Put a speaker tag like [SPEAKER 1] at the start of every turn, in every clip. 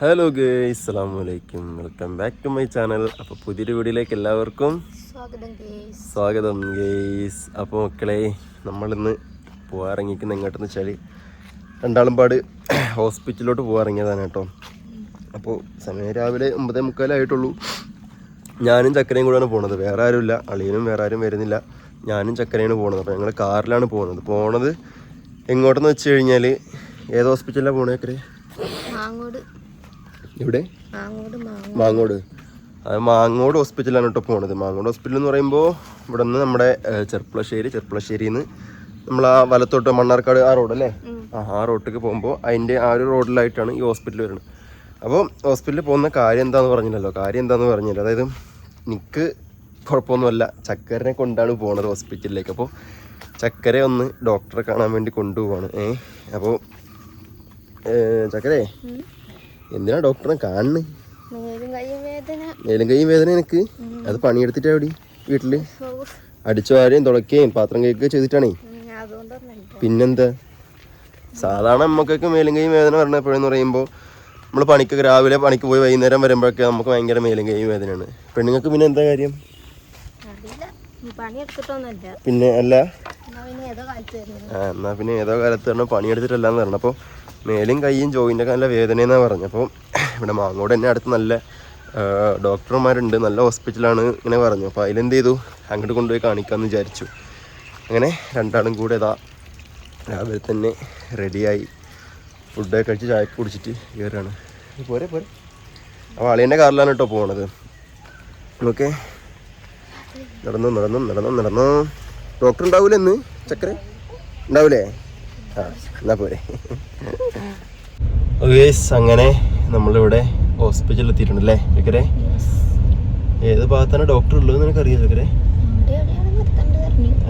[SPEAKER 1] Hello ഗേ അസ്സാം വലൈക്കും welcome back to my channel അപ്പോൾ പുതിയൊരു വീഡിയോയിലേക്ക് എല്ലാവർക്കും
[SPEAKER 2] സ്വാഗതം ഗേസ്
[SPEAKER 1] അപ്പോൾ മക്കളെ നമ്മളിന്ന് പോകാറിങ്ങിക്കുന്ന എങ്ങോട്ടെന്ന് വെച്ചാൽ രണ്ടാളും പാട് ഹോസ്പിറ്റലിലോട്ട് പോകാറിങ്ങിയതാണ് കേട്ടോ. അപ്പോൾ സമയം രാവിലെ ഒമ്പതേ മുക്കാലായിട്ടുള്ളൂ ഞാനും ചക്കരയും കൂടെയാണ് പോണത്. വേറെ ആരുമില്ല. അളിയനും വേറെ ആരും വരുന്നില്ല. ഞാനും ചക്കരയാണ് പോണത്. അപ്പോൾ ഞങ്ങൾ കാറിലാണ് പോകുന്നത് പോണത് എങ്ങോട്ടെന്ന് വെച്ച് കഴിഞ്ഞാൽ ഏത് ഹോസ്പിറ്റലിലാണ് പോണേ ചക്കരെ? ഇവിടെ
[SPEAKER 2] മാങ്ങോട്
[SPEAKER 1] മാങ്ങോട്. അത് മാങ്ങോട് ഹോസ്പിറ്റലാണ് കേട്ടോ പോണത്. മാങ്ങോട് ഹോസ്പിറ്റൽ എന്ന് പറയുമ്പോൾ ഇവിടെ നിന്ന് നമ്മുടെ ഏഹ്, ചെർപ്പളശ്ശേരി ചെർപ്പളശ്ശേരിയിൽ നിന്ന് നമ്മൾ ആ വലത്തോട്ട് മണ്ണാർക്കാട് ആ റോഡ് അല്ലേ? ആ ആ റോട്ടിലേക്ക് പോകുമ്പോൾ അതിന്റെ ആ ഒരു റോഡിലായിട്ടാണ് ഈ ഹോസ്പിറ്റൽ വരുന്നത്. അപ്പോൾ ഹോസ്പിറ്റലിൽ പോകുന്ന കാര്യം എന്താന്ന് പറഞ്ഞില്ലല്ലോ? കാര്യം എന്താന്ന് പറഞ്ഞില്ല. അതായത് എനിക്ക് കുഴപ്പമൊന്നുമല്ല. ചക്കരനെ കൊണ്ടാണ് പോണത് ഹോസ്പിറ്റലിലേക്ക്. അപ്പോൾ ചക്കരെ ഒന്ന് ഡോക്ടറെ കാണാൻ വേണ്ടി കൊണ്ടുപോവാണ്. ഏ അപ്പോൾ ചക്കരേ? എന്തിനാ ഡോക്ടറെ കാണുന്നത്
[SPEAKER 2] മേലും കൈയും വേദന.
[SPEAKER 1] എനിക്ക് അത് പണിയെടുത്തിട്ടാ എവിടെ
[SPEAKER 2] വീട്ടിൽ?
[SPEAKER 1] അടിച്ചു വാരുകയും തുടക്കുകയും പാത്രം കഴിക്കുകയും ചെയ്തിട്ടാണേ? പിന്നെന്താ? സാധാരണ നമുക്കൊക്കെ മേലും കൈയും വേദന പറഞ്ഞപ്പോഴെന്ന് പറയുമ്പോൾ നമ്മൾ പണിക്ക് രാവിലെ പണിക്ക് പോയി വൈകുന്നേരം വരുമ്പോഴൊക്കെ നമുക്ക് ഭയങ്കര മേലും കൈയും വേദനയാണ്. പെണ്ണുങ്ങൾക്ക് പിന്നെ എന്താ കാര്യം? പിന്നെ അല്ല?
[SPEAKER 2] എന്നാ പിന്നെ ഏതോ കാലത്ത്
[SPEAKER 1] പറഞ്ഞാൽ പണിയെടുത്തിട്ടല്ലാന്ന് പറഞ്ഞു. അപ്പോൾ മേലും കൈയും ജോയിന്റെ ഒക്കെ നല്ല വേദനയെന്നാണ് പറഞ്ഞു അപ്പോൾ ഇവിടെ മാങ്ങോട് തന്നെ അടുത്ത് നല്ല ഡോക്ടർമാരുണ്ട് നല്ല ഹോസ്പിറ്റലാണ് ഇങ്ങനെ പറഞ്ഞു അപ്പോൾ അതിലെന്ത് ചെയ്തു അങ്ങോട്ട് കൊണ്ടുപോയി കാണിക്കാമെന്ന് വിചാരിച്ചു. അങ്ങനെ രണ്ടാളും കൂടെ ഇതാ രാവിലെ തന്നെ റെഡിയായി. ഫുഡൊക്കെ കഴിച്ച് ചായ കുടിച്ചിട്ട് കയറുകയാണ് പോരെ പോരെ. അപ്പോൾ അളിയന്റെ കാറിലാണ് കേട്ടോ പോണത്. ഓക്കെ. നടന്നു നടന്നു നടന്നു നടന്നു. ഡോക്ടർ ഉണ്ടാവൂലേ ഇന്ന്? ചക്കര? ഉണ്ടാവൂലേ? എന്നാ പോരെ. അങ്ങനെ നമ്മളിവിടെ ഹോസ്പിറ്റലിൽ എത്തിയിട്ടുണ്ടല്ലേ ചക്കരെ ഏത് ഭാഗത്താണ് ഡോക്ടർ ഉള്ളത് നിനക്ക് അറിയാം ചക്കരെ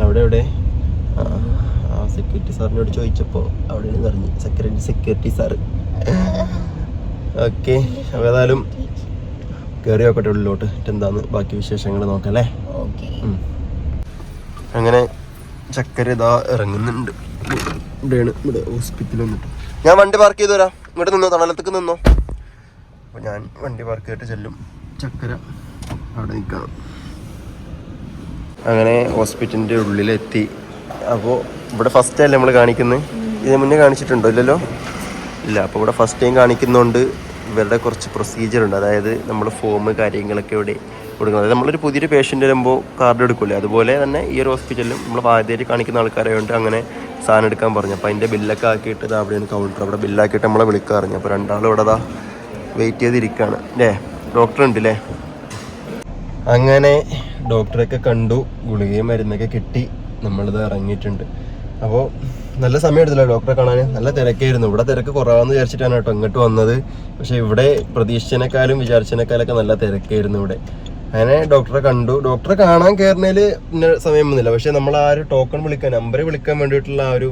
[SPEAKER 2] അവിടെ
[SPEAKER 1] അവിടെ എവിടെ ആ സെക്യൂരിറ്റി സാറിനോട് ചോദിച്ചപ്പോൾ അവിടെയാണ് പറഞ്ഞു. സെക്യൂരിറ്റി സെക്യൂരിറ്റി സാറ് ഓക്കെ അപ്പോൾ ഏതായാലും കയറി നോക്കട്ടെ ഉള്ളിലോട്ട്. എന്താന്ന് ബാക്കി വിശേഷങ്ങൾ നോക്കാം അല്ലേ. അങ്ങനെ ചക്കര ഇതാ ഇറങ്ങുന്നുണ്ട്. ഇവിടെയാണ് ഇവിടെ ഹോസ്പിറ്റലിൽ വന്നിട്ട്. ഞാൻ വണ്ടി പാർക്ക് ചെയ്തു തരാം ഇവിടെ നിന്നോ തണലത്തേക്ക് നിന്നോ. അപ്പോൾ ഞാൻ വണ്ടി പാർക്ക് ചെയ്തിട്ട് ചെല്ലും. ചക്കര അവിടെ നിൽക്കണം. അങ്ങനെ ഹോസ്പിറ്റലിന്റെ ഉള്ളിലെത്തി. അപ്പോൾ ഇവിടെ ഫസ്റ്റ് അല്ലേ നമ്മൾ കാണിക്കുന്നത് ഇതിന് മുന്നേ കാണിച്ചിട്ടുണ്ടോ? ഇല്ലല്ലോ? ഇല്ല അപ്പോൾ ഇവിടെ ഫസ്റ്റ് ടൈം കാണിക്കുന്നതുകൊണ്ട് ഇവരുടെ കുറച്ച് പ്രൊസീജിയർ ഉണ്ട്. അതായത് നമ്മൾ ഫോം കാര്യങ്ങളൊക്കെ ഇവിടെ കൊടുക്കുന്നത് അതായത് നമ്മളൊരു പുതിയൊരു പേഷ്യന്റ് വരുമ്പോൾ കാർഡ് എടുക്കില്ലേ? അതുപോലെ തന്നെ ഈ ഒരു ഹോസ്പിറ്റലിലും നമ്മൾ ആദ്യമായിട്ട് കാണിക്കുന്ന ആൾക്കാരായതുകൊണ്ട് അങ്ങനെ സാധനം എടുക്കാൻ പറഞ്ഞു. അപ്പോൾ അതിന്റെ ബില്ലൊക്കെ ആക്കിയിട്ട് ഇതാ അവിടെയാണ് കൗണ്ടർ അവിടെ ബില്ലാക്കിയിട്ട് നമ്മളെ വിളിക്കാൻ പറഞ്ഞു. അപ്പോൾ രണ്ടാളും ഇവിടെ ദാ വെയിറ്റ് ചെയ്തിരിക്കുകയാണ് അല്ലേ ഡോക്ടർ ഉണ്ട് അല്ലേ അങ്ങനെ ഡോക്ടറൊക്കെ കണ്ടു ഗുളികയും മരുന്നൊക്കെ കിട്ടി നമ്മളിത് ഇറങ്ങിയിട്ടുണ്ട്. അപ്പോൾ നല്ല സമയം എടുത്തില്ല ഡോക്ടറെ കാണാൻ നല്ല തിരക്കായിരുന്നു. ഇവിടെ തിരക്ക് കുറവാന്ന് വിചാരിച്ചിട്ടാണ് കേട്ടോ ഇങ്ങോട്ട് വന്നത്. പക്ഷേ ഇവിടെ പ്രതീക്ഷിച്ചതിനേക്കാളും വിചാരിച്ചതിനേക്കാളൊക്കെ നല്ല തിരക്കായിരുന്നു ഇവിടെ. അങ്ങനെ ഡോക്ടറെ കണ്ടു. ഡോക്ടറെ കാണാൻ കയറുന്നതിൽ സമയം സമയമൊന്നുമില്ല പക്ഷെ നമ്മൾ ആ ഒരു ടോക്കൺ വിളിക്കാൻ നമ്പർ വിളിക്കാൻ വേണ്ടിയിട്ടുള്ള ആ ഒരു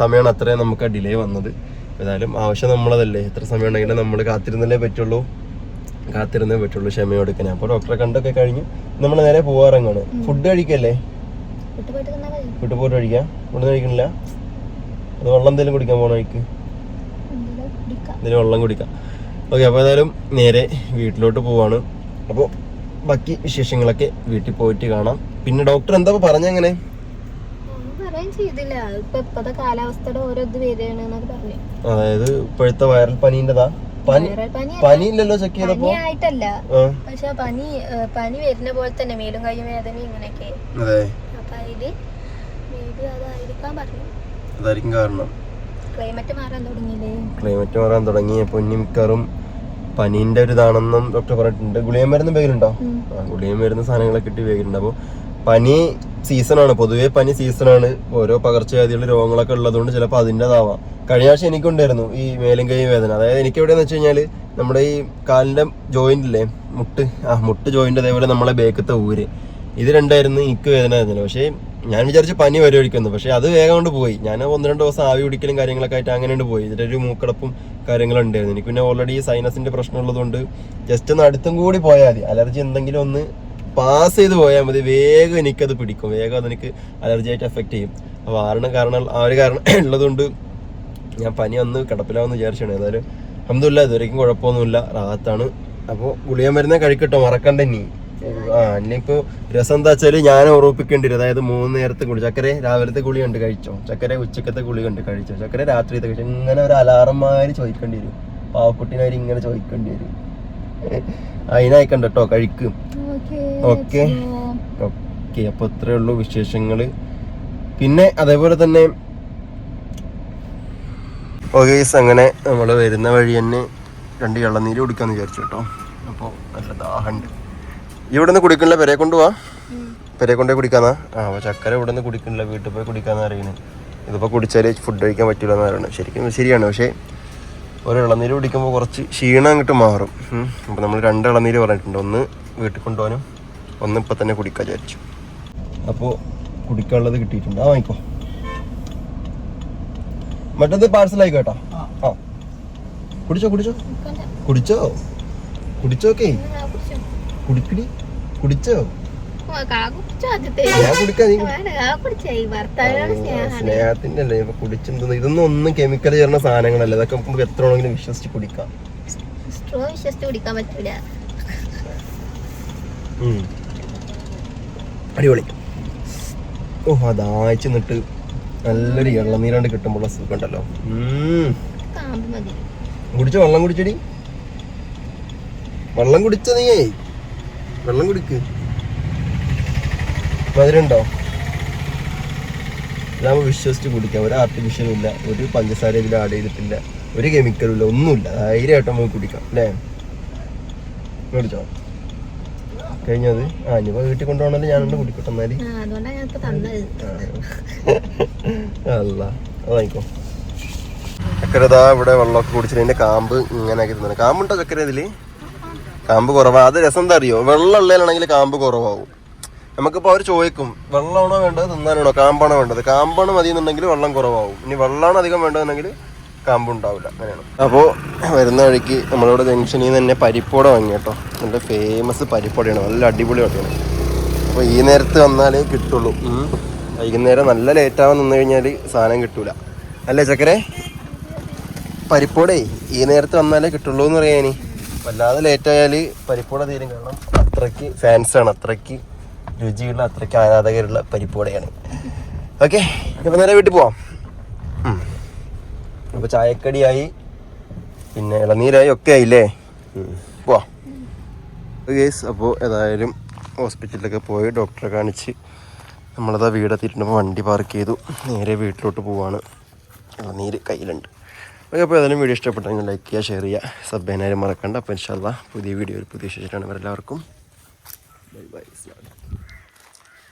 [SPEAKER 1] സമയമാണ് അത്രയും നമുക്ക് ഡിലേ വന്നത്. ഏതായാലും ആവശ്യം നമ്മളതല്ലേ. എത്ര സമയം ഉണ്ടെങ്കിലും നമ്മൾ കാത്തിരുന്നല്ലേ പറ്റുള്ളൂ. കാത്തിരുന്നേ പറ്റുള്ളൂ ക്ഷമയോടുക്കനെ അപ്പോൾ ഡോക്ടറെ കണ്ടൊക്കെ കഴിഞ്ഞു നമ്മൾ നേരെ പോവാറങ്ങാണ്. ഫുഡ് കഴിക്കല്ലേ? വീട്ടിൽ പോയിട്ട് കഴിക്കാം? ഇവിടെ കഴിക്കണില്ല? അത് വെള്ളം എന്തെങ്കിലും കുടിക്കാൻ പോകണം എനിക്ക്
[SPEAKER 2] എന്തെങ്കിലും
[SPEAKER 1] വെള്ളം കുടിക്കാം. ഓക്കെ അപ്പോൾ ഏതായാലും നേരെ വീട്ടിലോട്ട് പോവാണ്. അപ്പോൾ ബാക്കി വിശേഷങ്ങളൊക്കെ വീട്ടിൽ പോയിട്ട് കാണാം. പിന്നെ ഡോക്ടർ എന്താ പറഞ്ഞങ്ങനെ അതായത് ഇപ്പോഴത്തെ വൈറൽ പനീന്റെതാ പനി
[SPEAKER 2] പനി
[SPEAKER 1] ഇല്ലല്ലോ ചെക്ക് ചെയ്തപ്പോ?
[SPEAKER 2] ആയിട്ടല്ല. പക്ഷെ പനി പനി വരുന്ന പോലെ തന്നെ മേലും കൈയും വേദന ഇങ്ങനെയൊക്കെ.
[SPEAKER 1] അതെ.
[SPEAKER 2] അപ്പൊ അതിൽ
[SPEAKER 1] അതായിരിക്കും കാരണം.
[SPEAKER 2] ക്ലൈമറ്റ് മാറാൻ തുടങ്ങിയില്ലേ?
[SPEAKER 1] ക്ലൈമറ്റ് മാറാൻ തുടങ്ങി. അപ്പൊ ഇനി മിക്കറും പനീന്റെ ഒരു ഇതാണെന്നും ഡോക്ടർ പറഞ്ഞിട്ടുണ്ട്. ഗുളിയം മരുന്ന് പേരുണ്ടോ ഗുളിയം മരുന്ന് സാധനങ്ങളൊക്കെ ഇട്ട് ഉപയോഗിക്കുന്നുണ്ട്. അപ്പോൾ പനി സീസണാണ് പൊതുവേ പനി സീസണാണ് ഓരോ പകർച്ചവ്യാധികളും രോഗങ്ങളൊക്കെ ഉള്ളതുകൊണ്ട് ചിലപ്പോൾ അതിന്റെതാവാം കഴിഞ്ഞ ആഴ്ച എനിക്കുണ്ടായിരുന്നു ഈ മേലും കൈ വേദന. അതായത് എനിക്ക് എവിടെയെന്ന് വെച്ച് കഴിഞ്ഞാൽ നമ്മുടെ ഈ കാലിന്റെ ജോയിന്റ് ഇല്ലേ? മുട്ട്. ആ മുട്ട് ജോയിന്റ് അതേപോലെ നമ്മളെ ബേക്കത്തെ ഊര്. ഇത് രണ്ടായിരുന്നു. എനിക്ക് വേദന ആയിരുന്നില്ല. പക്ഷേ ഞാൻ വിചാരിച്ചു പനി വരുമായിരിക്കുന്നു പക്ഷെ അത് വേഗം കൊണ്ട് പോയി. ഞാൻ ഒന്ന് രണ്ട് ദിവസം ആവി പിടിക്കലും കാര്യങ്ങളൊക്കെ ആയിട്ട് അങ്ങനെ ഉണ്ട് പോയി. ഇതിന്റെ ഒരു മൂക്കടപ്പും കാര്യങ്ങളും ഉണ്ടായിരുന്നു എനിക്ക് പിന്നെ ഓൾറെഡി സൈനസിന്റെ പ്രശ്നം ഉള്ളതുകൊണ്ട് ജസ്റ്റ് ഒന്ന് അടുത്തും കൂടി പോയാൽ മതി. അലർജി എന്തെങ്കിലും ഒന്ന് പാസ് ചെയ്ത് പോയാൽ മതി. വേഗം എനിക്കത് പിടിക്കും. വേഗം അതെനിക്ക് അലർജി ആയിട്ട് എഫക്റ്റ് ചെയ്യും. അപ്പോൾ ആറിന് കാരണം ആ ഒരു കാരണം ഉള്ളതുകൊണ്ട് ഞാൻ പനി ഒന്ന് കിടപ്പിലാവെന്ന് വിചാരിച്ചാണ്. ഏതായാലും അഹമ്മദില്ല ഇതുവരെയും കുഴപ്പമൊന്നുമില്ല. റാത്താണ് അപ്പോൾ ഗുളിക മരുന്ന് കഴിക്കട്ടോ. മറക്കണ്ട ഇനി. ആ ഇനിയിപ്പോ രസം എന്താ വെച്ചാൽ ഞാൻ ഉറപ്പിക്കേണ്ടി അതായത് മൂന്ന് നേരത്തെ കുളി ചക്കര രാവിലത്തെ കുളി കണ്ട് കഴിച്ചോ? ചക്കര ഉച്ചക്കത്തെ കുളി കണ്ട് കഴിച്ചോ? ചക്കര രാത്രിയത്തെ കഴിച്ചോ? ഇങ്ങനെ ഒരു അലാറം മാതിരി ചോദിക്കേണ്ടി വരും പാവക്കുട്ടിനായി ഇങ്ങനെ ചോദിക്കേണ്ടി വരും അതിനായിക്കണ്ട കേട്ടോ കഴിക്കും. Okay okay. അപ്പൊ ഇത്രേ ഉള്ളൂ വിശേഷങ്ങൾ. പിന്നെ അതേപോലെ തന്നെ ഓക്കെ അങ്ങനെ നമ്മൾ വരുന്ന വഴി തന്നെ രണ്ട് ഇളനീര് കൊടുക്കാന്ന് വിചാരിച്ചു കേട്ടോ. അപ്പോൾ നല്ല ദാഹമുണ്ട് ഇവിടെ നിന്ന് കുടിക്കണില്ല പെരെ കൊണ്ടുപോവാ പെരെ കൊണ്ടുപോയി കുടിക്കാന്നാ? ആ അപ്പോൾ ചക്കര ഇവിടെ നിന്ന് കുടിക്കണില്ല വീട്ടിൽ പോയി കുടിക്കാന്ന് അറിയണേ ഇതിപ്പോൾ കുടിച്ചാൽ ഫുഡ് കഴിക്കാൻ പറ്റില്ല എന്ന് ശരിക്കും ശരിയാണ് പക്ഷേ ഒരു ഇളനീര് കുടിക്കുമ്പോൾ കുറച്ച് ക്ഷീണം അങ്ങോട്ട് മാറും. അപ്പോൾ നമ്മൾ രണ്ട് ഇളനീര് പറഞ്ഞിട്ടുണ്ട്. ഒന്ന് വീട്ടിൽ കൊണ്ടുപോകാനും ഒന്ന് ഇപ്പം തന്നെ കുടിക്കാൻ വിചാരിച്ചു. അപ്പോൾ കുടിക്കാനുള്ളത് കിട്ടിയിട്ടുണ്ട്. ആ വാങ്ങിക്കോ. മറ്റത് പാർസലായി കേട്ടോ. ആ. കുടിച്ചോ കുടിച്ചോ? കുടിച്ചോ? കുടിച്ചോക്കേ കുടിക്കടി കുടിച്ചോ? സ്നേഹത്തിന്റെ അല്ലേ? ഇപ്പൊ കുടിച്ചെന്ത് ഇതൊന്നും ഒന്നും കെമിക്കൽ ചേർന്ന സാധനങ്ങളല്ല. ഇതൊക്കെ നമുക്ക് എത്ര വേണമെങ്കിലും വിശ്വസിച്ച് കുടിക്കാം.
[SPEAKER 2] സ്ട്രോ വിശ്വസിച്ച് കുടിക്കാൻ പറ്റൂല.
[SPEAKER 1] അടിപൊളി. ഓ അതാഴ്ച നിന്നിട്ട് നല്ലൊരു ഇളനീരാണ്ട് കിട്ടുമ്പോൾ സുഖം ഉണ്ടല്ലോ കുടിച്ചോ? വെള്ളം കുടിച്ചടി. വെള്ളം കുടിച്ച നീയേ? വെള്ളം കുടിക്ക്. മധുരണ്ടോ നമ്മൾ വിശ്വസിച്ച് കുടിക്കാം. ഒരു ആർട്ടിഫിഷ്യലും ഇല്ല ഒരു പഞ്ചസാര ഇതിൽ ആഡ് ചെയ്തിട്ടില്ല ഒരു കെമിക്കലും ഇല്ല ഒന്നുമില്ല. ധൈര്യമായിട്ട് നമുക്ക് കുടിക്കാം അല്ലേ? കുടിച്ചോ? കഴിഞ്ഞത് ആ ഇനിയിപ്പോ വീട്ടിൽ കൊണ്ടുപോകണല്ലോ ഞാനുണ്ട് കുടിക്കട്ടെ
[SPEAKER 2] എന്നാൽ.
[SPEAKER 1] അല്ല അതായിക്കോ ചക്കരതാ ഇവിടെ വെള്ളമൊക്കെ കുടിച്ചിട്ട് അതിന്റെ കാമ്പ് ഇങ്ങനെ ആക്കി തന്നെ കാമ്പുണ്ടോ ചക്കര ഇതിൽ? കാമ്പ് കുറവാ. അത് രസം എന്താ അറിയോ? വെള്ളം ഉള്ളതിലാണെങ്കിൽ കാമ്പ് കുറവാകും നമുക്കിപ്പോൾ അവർ ചോദിക്കും വെള്ളമാണോ വേണ്ടത്? തിന്നാനാണോ? കാമ്പാണോ വേണ്ടത്? കാമ്പാണ് മതി എന്നുണ്ടെങ്കിൽ വെള്ളം കുറവാകും ഇനി വെള്ളമാണ് അധികം വേണ്ടതെന്നുണ്ടെങ്കിൽ കാമ്പ് ഉണ്ടാവില്ല അങ്ങനെയാണ്. അപ്പോൾ വരുന്ന വഴിക്ക് നമ്മളിവിടെ ജംഗ്ഷനിൽ നിന്ന് തന്നെ പരിപ്പോട വാങ്ങി കേട്ടോ. നല്ല ഫേമസ് പരിപ്പോടയാണ് നല്ല അടിപൊളി വട്ടയാണ് അപ്പോൾ ഈ നേരത്ത് വന്നാലേ കിട്ടുള്ളൂ. വൈകുന്നേരം നല്ല ലേറ്റ് ആവാൻ നിന്ന് കഴിഞ്ഞാൽ സാധനം കിട്ടൂല. അല്ലേ ചക്കരെ? പരിപ്പോടേ ഈ നേരത്ത് വന്നാലേ കിട്ടുള്ളൂ എന്ന് പറയാ ഇനി. വല്ലാതെ ലേറ്റ് ആയാൽ പരിപ്പോട തീരും. കാരണം അത്രയ്ക്ക് ഫാൻസാണ് അത്രയ്ക്ക് രുചിയുള്ള അത്രയ്ക്ക് ആരാധകരുള്ള പരിപ്പൂടയാണ് ഓക്കെ ഇപ്പം നേരെ വീട്ടിൽ പോവാം. അപ്പോൾ ചായക്കടിയായി പിന്നെ ഇളനീരായി ഒക്കെ ആയില്ലേ. പോവാം. ഗേസ് അപ്പോൾ ഏതായാലും ഹോസ്പിറ്റലിലൊക്കെ പോയി ഡോക്ടറെ കാണിച്ച് നമ്മളതാ വീടെത്തിയിട്ടുണ്ട് വണ്ടി പാർക്ക് ചെയ്തു. നേരെ വീട്ടിലോട്ട് പോവാണ്. ഇളനീര് കയ്യിലുണ്ട്. ഓക്കെ അപ്പോൾ ഏതായാലും വീഡിയോ ഇഷ്ടപ്പെട്ടെങ്കിൽ ലൈക്ക് ചെയ്യുക ഷെയർ ചെയ്യുക. സബ് ചെയ്യാനാരും മറക്കണ്ട. അപ്പോൾ ഇൻഷാല്ല പുതിയ വീഡിയോ ഒരു പുതിയ ശേഷമാണ് എല്ലാവർക്കും. Bye bye